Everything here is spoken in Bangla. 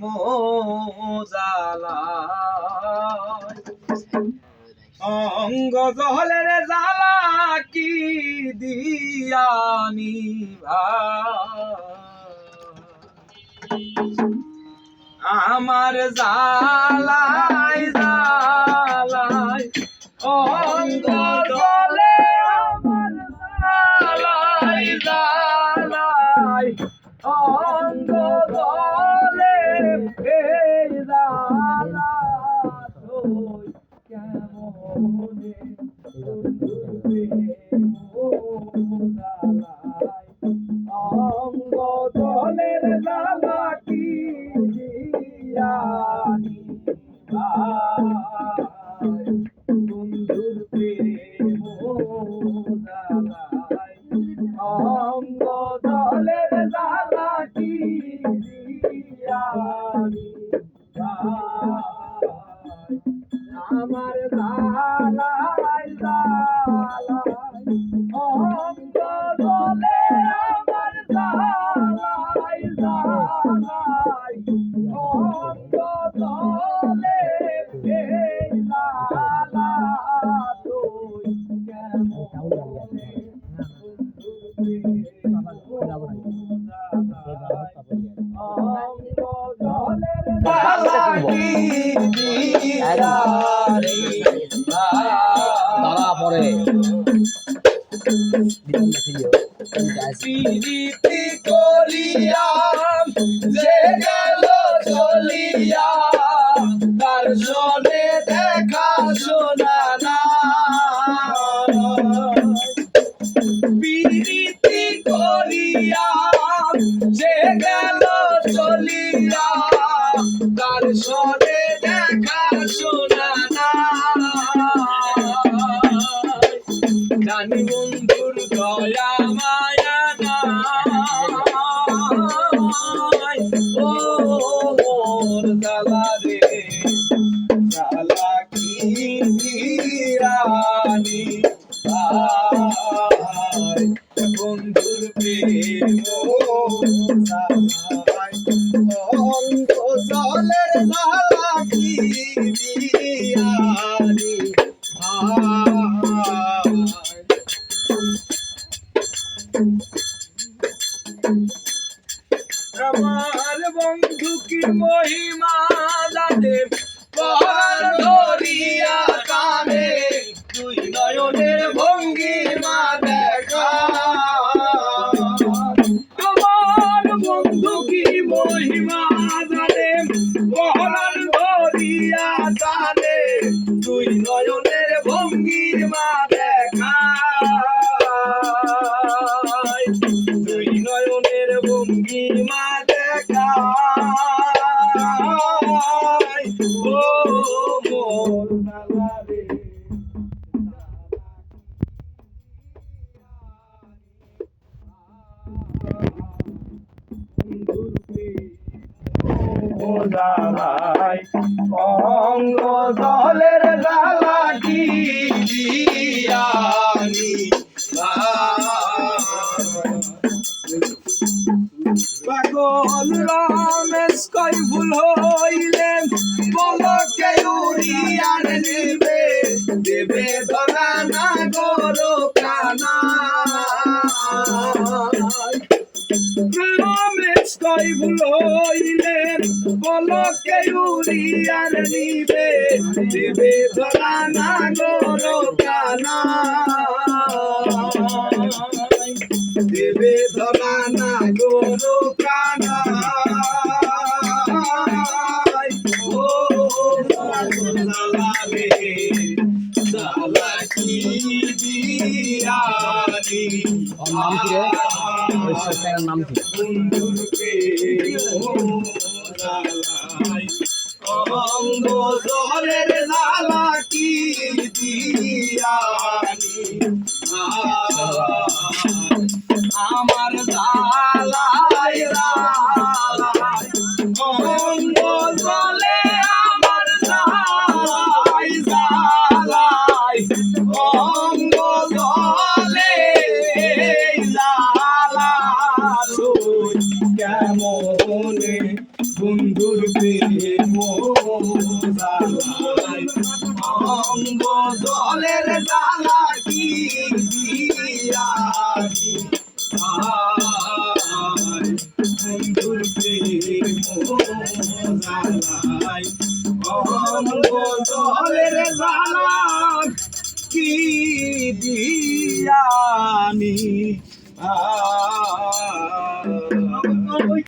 মোজালায়। অঙ্গ জহলের জ্বালা কি দিয়ানি আমার জালাই জালাই অঙ্গ আমার জালাই তারা পরে করিয়া যে জানি দয়া মায়া নাই ও মোর দালা রে দালা কি অন্ত জলের দালা কি দিয়ানি বন্ধু কি মহিমা জানে পরাণ ধরিয়া কানে তুই নয়নের ভঙ্গিমা দেখা। আমার বন্ধু কি মহিমা জানে পরাণ ধরিয়া কানে তুই নয়নের ভঙ্গিমা জালাই অঙ্গ দলের জালা কি রমেশ ভুল হইলেন বলকে উড়িয়ার নিবে দেবে ধরা না গরো কানা। দেবে ধরা না গরু কানা। সালা কি দিয়ানি ওই নাম কি? কি দিয়ানি কেমনে বন্ধুর প্রেম অঙ্গ জলের জ্বালা কি আয়, বন্ধুর প্রেম জ্বালায় অঙ্গ জলের জ্বালা কি দিয়ানি আ